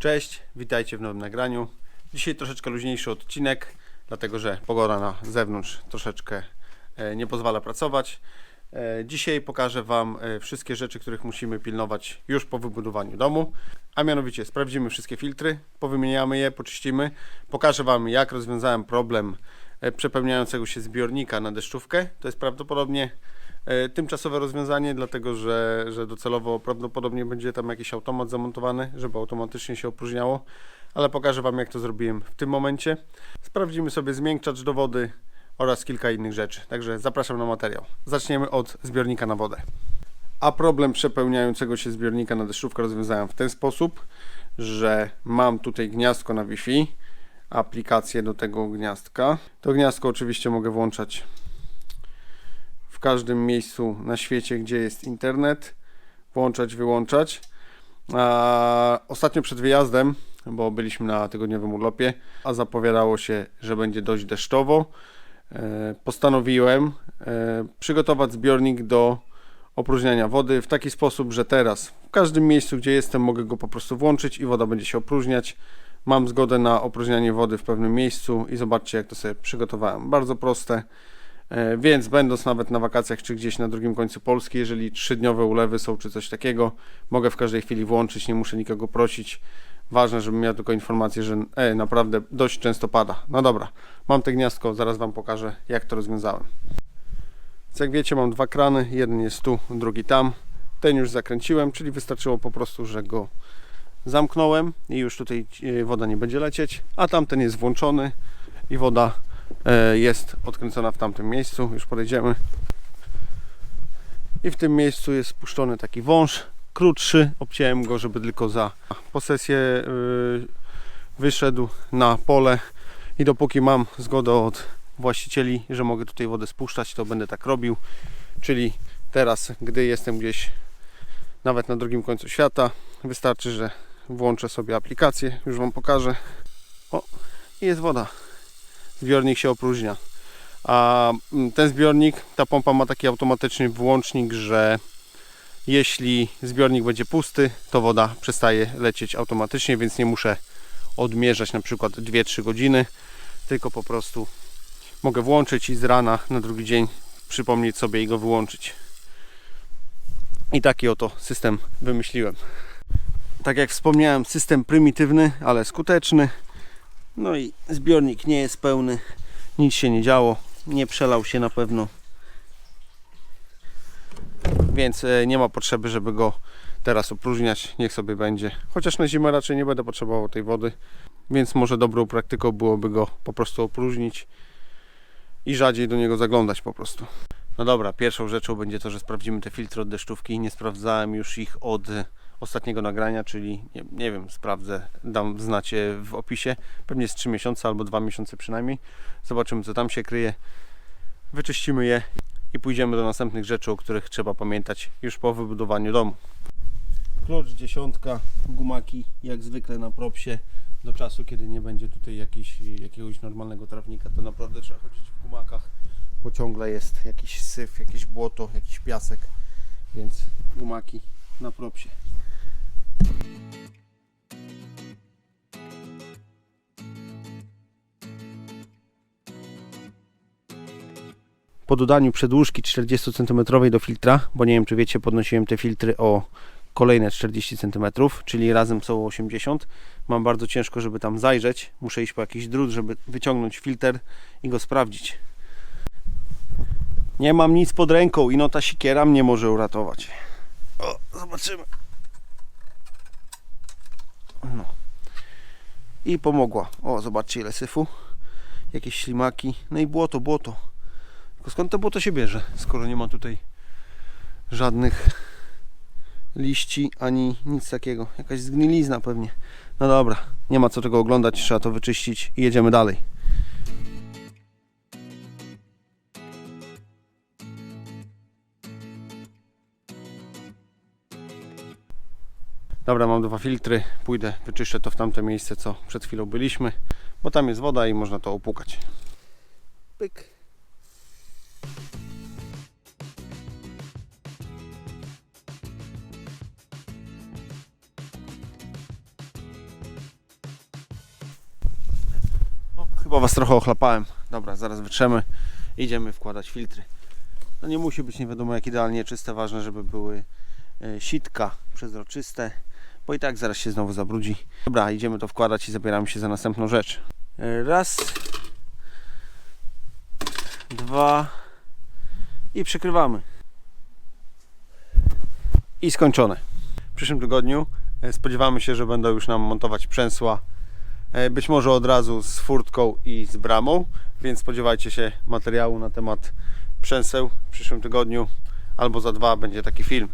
Cześć, witajcie w nowym nagraniu. Dzisiaj troszeczkę luźniejszy odcinek, dlatego że pogoda na zewnątrz troszeczkę e, nie pozwala pracować. E, Dzisiaj pokażę Wam e, wszystkie rzeczy, których musimy pilnować już po wybudowaniu domu, a mianowicie sprawdzimy wszystkie filtry, powymieniamy je, poczyścimy. Pokażę Wam, jak rozwiązałem problem przepełniającego się zbiornika na deszczówkę. To jest prawdopodobnie tymczasowe rozwiązanie, dlatego że, że docelowo prawdopodobnie będzie tam jakiś automat zamontowany, żeby automatycznie się opróżniało, ale pokażę Wam, jak to zrobiłem w tym momencie. Sprawdzimy sobie zmiękczacz do wody oraz kilka innych rzeczy. Także zapraszam na materiał. Zaczniemy od zbiornika na wodę. A problem przepełniającego się zbiornika na deszczówkę rozwiązałem w ten sposób, że mam tutaj gniazdko na Wi-Fi, aplikację do tego gniazdka. To gniazdko oczywiście mogę włączać w każdym miejscu na świecie, gdzie jest internet. Włączać, wyłączać. A ostatnio przed wyjazdem, bo byliśmy na tygodniowym urlopie, a zapowiadało się, że będzie dość deszczowo, e, postanowiłem e, przygotować zbiornik do opróżniania wody w taki sposób, że teraz w każdym miejscu, gdzie jestem, mogę go po prostu włączyć i woda będzie się opróżniać. Mam zgodę na opróżnianie wody w pewnym miejscu i zobaczcie, jak to sobie przygotowałem. Bardzo proste. E, Więc będąc nawet na wakacjach czy gdzieś na drugim końcu Polski, jeżeli trzydniowe ulewy są czy coś takiego, mogę w każdej chwili włączyć, nie muszę nikogo prosić. Ważne, żebym miał tylko informację, że e, naprawdę dość często pada. No dobra, mam te gniazdko, zaraz Wam pokażę, jak to rozwiązałem. Więc jak wiecie, mam dwa krany, jeden jest tu, drugi tam. Ten już zakręciłem, czyli wystarczyło po prostu, że go zamknąłem i już tutaj e, woda nie będzie lecieć, a tamten jest włączony i woda jest odkręcona w tamtym miejscu. Już podejdziemy. I w tym miejscu jest spuszczony taki wąż, krótszy. Obciąłem go, żeby tylko za posesję e, wyszedł na pole i dopóki mam zgodę od właścicieli, że mogę tutaj wodę spuszczać, to będę tak robił. Czyli teraz, gdy jestem gdzieś nawet na drugim końcu świata, wystarczy, że włączę sobie aplikację, już Wam pokażę. O, i jest woda. Zbiornik się opróżnia. A mm, ten zbiornik, ta pompa ma taki automatyczny włącznik, że jeśli zbiornik będzie pusty, to woda przestaje lecieć automatycznie, więc nie muszę odmierzać na przykład 2-3 godziny, tylko po prostu mogę włączyć i z rana na drugi dzień przypomnieć sobie i go wyłączyć. I taki oto system wymyśliłem. Tak jak wspomniałem, system prymitywny, ale skuteczny. No i zbiornik nie jest pełny, nic się nie działo, nie przelał się na pewno. Więc e, nie ma potrzeby, żeby go teraz opróżniać, niech sobie będzie. Chociaż na zimę raczej nie będę potrzebował tej wody, więc może dobrą praktyką byłoby go po prostu opróżnić i rzadziej do niego zaglądać po prostu. No dobra, pierwszą rzeczą będzie to, że sprawdzimy te filtry od deszczówki. Nie sprawdzałem już ich od e, ostatniego nagrania, czyli nie, nie wiem, sprawdzę, dam znacie w opisie. Pewnie z 3 miesiące albo 2 miesiące przynajmniej. Zobaczymy, co tam się kryje. Wyczyścimy je i pójdziemy do następnych rzeczy, o których trzeba pamiętać już po wybudowaniu domu. Klucz dziesiątka, gumaki jak zwykle na propsie do czasu, kiedy nie będzie tutaj jakiś, jakiegoś normalnego trawnika, to naprawdę trzeba chodzić w gumakach, bo ciągle jest jakiś syf, jakieś błoto, jakiś piasek, więc gumaki na propsie. Po dodaniu przedłużki 40 cm do filtra, bo nie wiem czy wiecie, podnosiłem te filtry o kolejne 40 cm, czyli razem są 80. Mam bardzo ciężko, żeby tam zajrzeć. Muszę iść po jakiś drut, żeby wyciągnąć filtr i go sprawdzić. Nie mam nic pod ręką i no ta siekiera mnie może uratować. O, zobaczymy. No. I pomogła. O, zobaczcie ile syfu. Jakieś ślimaki. No i błoto, błoto. Skąd to błoto się bierze, skoro nie ma tutaj żadnych liści ani nic takiego. Jakaś zgnilizna pewnie. No dobra, nie ma co tego oglądać, trzeba to wyczyścić i jedziemy dalej. Dobra, mam dwa filtry. Pójdę, wyczyszczę to w tamte miejsce, co przed chwilą byliśmy, bo tam jest woda i można to opłukać. Pyk. Chyba Was trochę ochlapałem. Dobra, zaraz wytrzemy. Idziemy wkładać filtry. No nie musi być nie wiadomo jak idealnie czyste, ważne, żeby były e, sitka przezroczyste, bo i tak zaraz się znowu zabrudzi. Dobra, idziemy to wkładać i zabieramy się za następną rzecz. E, Raz, dwa i przykrywamy. I skończone. W przyszłym tygodniu e, spodziewamy się, że będą już nam montować przęsła Być może od razu z furtką i z bramą, więc spodziewajcie się materiału na temat przęseł w przyszłym tygodniu albo za dwa będzie taki film.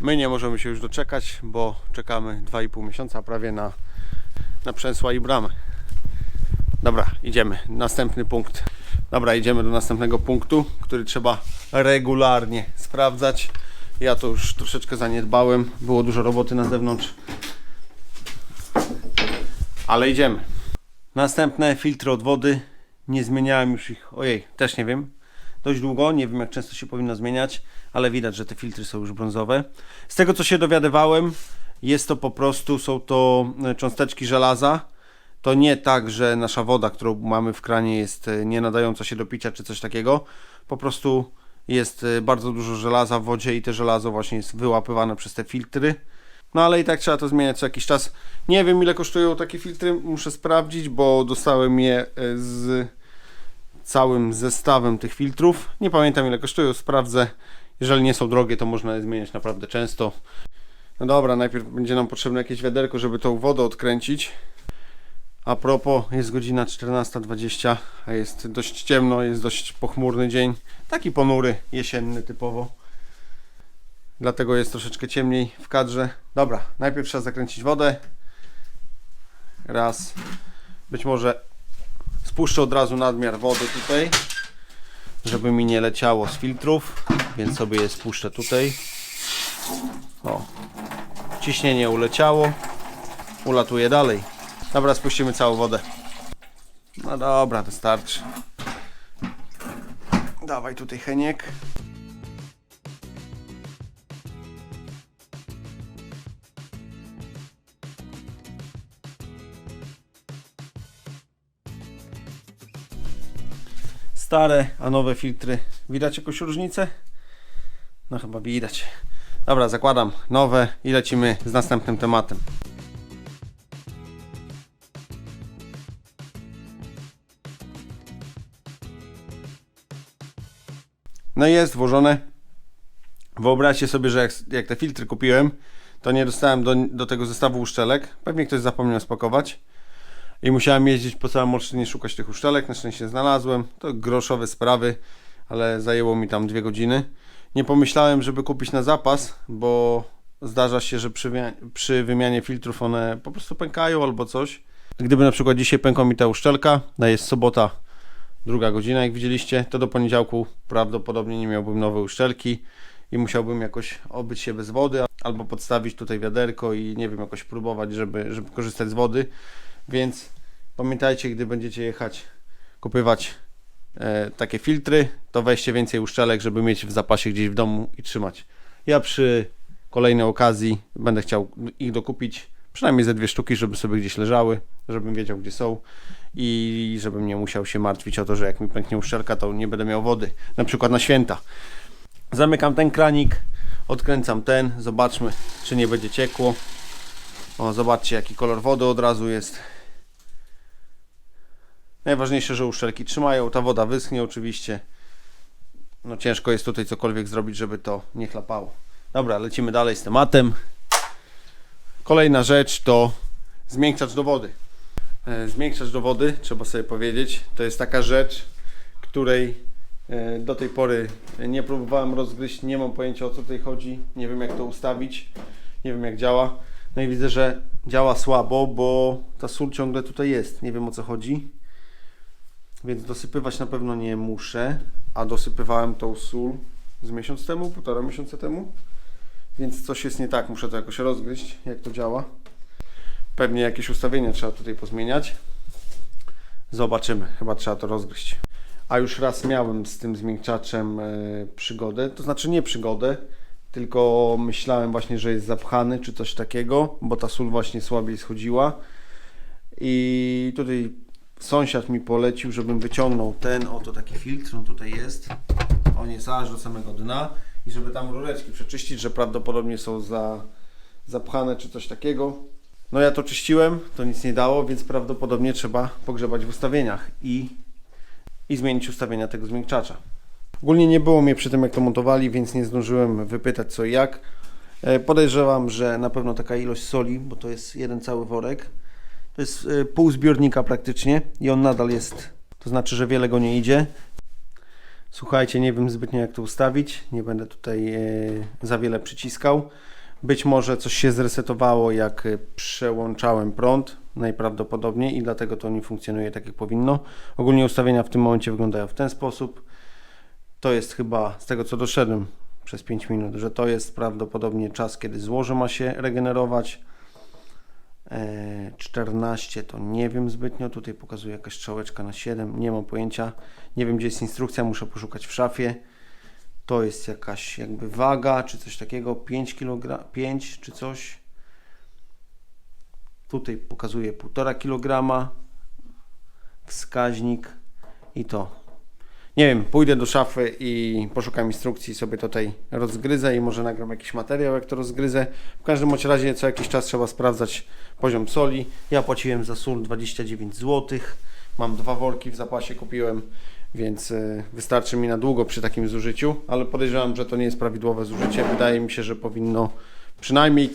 My nie możemy się już doczekać, bo czekamy 2,5 miesiąca prawie na, na przęsła i bramę. Dobra, idziemy. Następny punkt. Dobra, idziemy do następnego punktu, który trzeba regularnie sprawdzać. Ja to już troszeczkę zaniedbałem. Było dużo roboty na zewnątrz ale idziemy. Następne filtry od wody. Nie zmieniałem już ich, ojej, też nie wiem. Dość długo, nie wiem jak często się powinno zmieniać, ale widać, że te filtry są już brązowe. Z tego co się dowiadywałem, jest to po prostu, są to e, cząsteczki żelaza. To nie tak, że nasza woda, którą mamy w kranie jest e, nie nadająca się do picia czy coś takiego. Po prostu jest e, bardzo dużo żelaza w wodzie i te żelazo właśnie jest wyłapywane przez te filtry. No ale i tak trzeba to zmieniać co jakiś czas. Nie wiem ile kosztują takie filtry, muszę sprawdzić, bo dostałem je e, z całym zestawem tych filtrów. Nie pamiętam ile kosztują, sprawdzę. Jeżeli nie są drogie, to można je zmieniać naprawdę często. No dobra, najpierw będzie nam potrzebne jakieś wiaderko, żeby tą wodę odkręcić. A propos, jest godzina 14.20, a jest dość ciemno, jest dość pochmurny dzień. Taki ponury, jesienny typowo. Dlatego jest troszeczkę ciemniej w kadrze. Dobra, najpierw trzeba zakręcić wodę. Raz. Być może spuszczę od razu nadmiar wody tutaj, żeby mi nie leciało z filtrów, więc sobie je spuszczę tutaj. O. Ciśnienie uleciało. Ulatuje dalej. Dobra, spuścimy całą wodę. No dobra, wystarczy. Dawaj tutaj Heniek. Stare, a nowe filtry. Widać jakąś różnicę? No chyba widać. Dobra, zakładam nowe i lecimy z następnym tematem. No i jest włożone. Wyobraźcie sobie, że jak, jak te filtry kupiłem, to nie dostałem do, do tego zestawu uszczelek. Pewnie ktoś zapomniał spakować. I musiałem jeździć po całym Olsztynie szukać tych uszczelek. Na szczęście znalazłem. To groszowe sprawy, ale zajęło mi tam dwie godziny. Nie pomyślałem, żeby kupić na zapas, bo zdarza się, że przy, przy wymianie filtrów one po prostu pękają albo coś. Gdyby na przykład dzisiaj pękła mi ta uszczelka, no jest sobota, druga godzina, jak widzieliście, to do poniedziałku prawdopodobnie nie miałbym nowej uszczelki i musiałbym jakoś obyć się bez wody, albo podstawić tutaj wiaderko i nie wiem, jakoś próbować, żeby, żeby korzystać z wody. Więc pamiętajcie, gdy będziecie jechać kupywać e, takie filtry, to weźcie więcej uszczelek, żeby mieć w zapasie gdzieś w domu i trzymać. Ja przy kolejnej okazji będę chciał ich dokupić, przynajmniej ze dwie sztuki, żeby sobie gdzieś leżały, żebym wiedział, gdzie są i żebym nie musiał się martwić o to, że jak mi pęknie uszczelka, to nie będę miał wody, na przykład na święta. Zamykam ten kranik, odkręcam ten, zobaczmy, czy nie będzie ciekło. O, zobaczcie, jaki kolor wody od razu jest. Najważniejsze, że uszczelki trzymają, ta woda wyschnie oczywiście. No ciężko jest tutaj cokolwiek zrobić, żeby to nie chlapało. Dobra, lecimy dalej z tematem. Kolejna rzecz to zmiękczacz do wody. E, Zmiękczacz do wody, trzeba sobie powiedzieć, to jest taka rzecz, której e, do tej pory nie próbowałem rozgryźć, nie mam pojęcia o co tutaj chodzi, nie wiem jak to ustawić, nie wiem jak działa. No i widzę, że działa słabo, bo ta sól ciągle tutaj jest, nie wiem o co chodzi. Więc dosypywać na pewno nie muszę, a dosypywałem tą sól z miesiąc temu, półtora miesiąca temu. Więc coś jest nie tak, muszę to jakoś rozgryźć, jak to działa. Pewnie jakieś ustawienia trzeba tutaj pozmieniać. Zobaczymy, chyba trzeba to rozgryźć. A już raz miałem z tym zmiękczaczem e, przygodę, to znaczy nie przygodę, tylko myślałem właśnie, że jest zapchany czy coś takiego, bo ta sól właśnie słabiej schodziła. I tutaj sąsiad mi polecił, żebym wyciągnął ten oto taki filtr, on tutaj jest. On jest aż do samego dna i żeby tam rureczki przeczyścić, że prawdopodobnie są za, zapchane czy coś takiego. No ja to czyściłem, to nic nie dało, więc prawdopodobnie trzeba pogrzebać w ustawieniach i, i zmienić ustawienia tego zmiękczacza. Ogólnie nie było mnie przy tym jak to montowali, więc nie zdążyłem wypytać co i jak. E, Podejrzewam, że na pewno taka ilość soli, bo to jest jeden cały worek. To jest e, pół zbiornika praktycznie i on nadal jest, to znaczy, że wiele go nie idzie. Słuchajcie, nie wiem zbytnio jak to ustawić, nie będę tutaj e, za wiele przyciskał. Być może coś się zresetowało jak e, przełączałem prąd, najprawdopodobniej i dlatego to nie funkcjonuje tak jak powinno. Ogólnie ustawienia w tym momencie wyglądają w ten sposób. To jest chyba, z tego co doszedłem przez 5 minut, że to jest prawdopodobnie czas, kiedy złoże ma się regenerować. E, 14 to nie wiem zbytnio, tutaj pokazuje jakaś strzałeczka na 7, nie mam pojęcia. Nie wiem gdzie jest instrukcja, muszę poszukać w szafie. To jest jakaś jakby waga, czy coś takiego, 5 kg, 5 czy coś. Tutaj pokazuje 1,5 kg. Wskaźnik i to. Nie wiem, pójdę do szafy i poszukam instrukcji, sobie tutaj rozgryzę i może nagram jakiś materiał, jak to rozgryzę. W każdym bądź razie co jakiś czas trzeba sprawdzać poziom soli. Ja płaciłem za sól 29 zł. Mam dwa worki w zapasie, kupiłem, więc y, wystarczy mi na długo przy takim zużyciu, ale podejrzewam, że to nie jest prawidłowe zużycie. Wydaje mi się, że powinno przynajmniej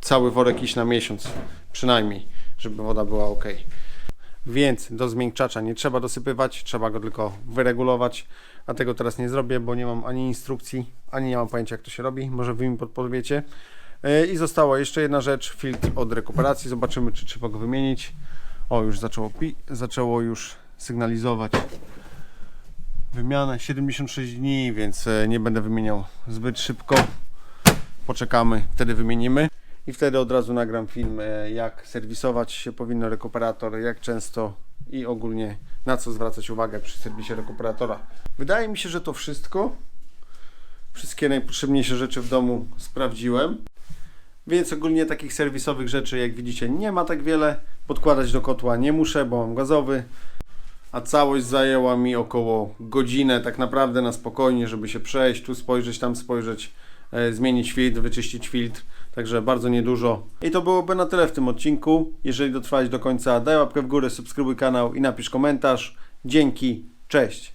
cały worek iść na miesiąc. Przynajmniej, żeby woda była ok. Więc do zmiękczacza nie trzeba dosypywać, trzeba go tylko wyregulować. A tego teraz nie zrobię, bo nie mam ani instrukcji, ani nie mam pojęcia jak to się robi. Może wy mi podpowiecie. Yy, I została jeszcze jedna rzecz, filtr od rekuperacji. Zobaczymy, czy trzeba go wymienić. O, już zaczęło, pi- zaczęło już sygnalizować wymianę 76 dni, więc e, nie będę wymieniał zbyt szybko. Poczekamy, wtedy wymienimy. I wtedy od razu nagram film, e, jak serwisować się powinno rekuperator, jak często i ogólnie na co zwracać uwagę przy serwisie rekuperatora. Wydaje mi się, że to wszystko. Wszystkie najpotrzebniejsze rzeczy w domu sprawdziłem. Więc ogólnie takich serwisowych rzeczy, jak widzicie, nie ma tak wiele. Podkładać do kotła nie muszę, bo mam gazowy. A całość zajęła mi około godzinę, tak naprawdę na spokojnie, żeby się przejść, tu spojrzeć, tam spojrzeć, e, zmienić filtr, wyczyścić filtr. Także bardzo niedużo. I to byłoby na tyle w tym odcinku. Jeżeli dotrwałeś do końca, daj łapkę w górę, subskrybuj kanał i napisz komentarz. Dzięki, cześć!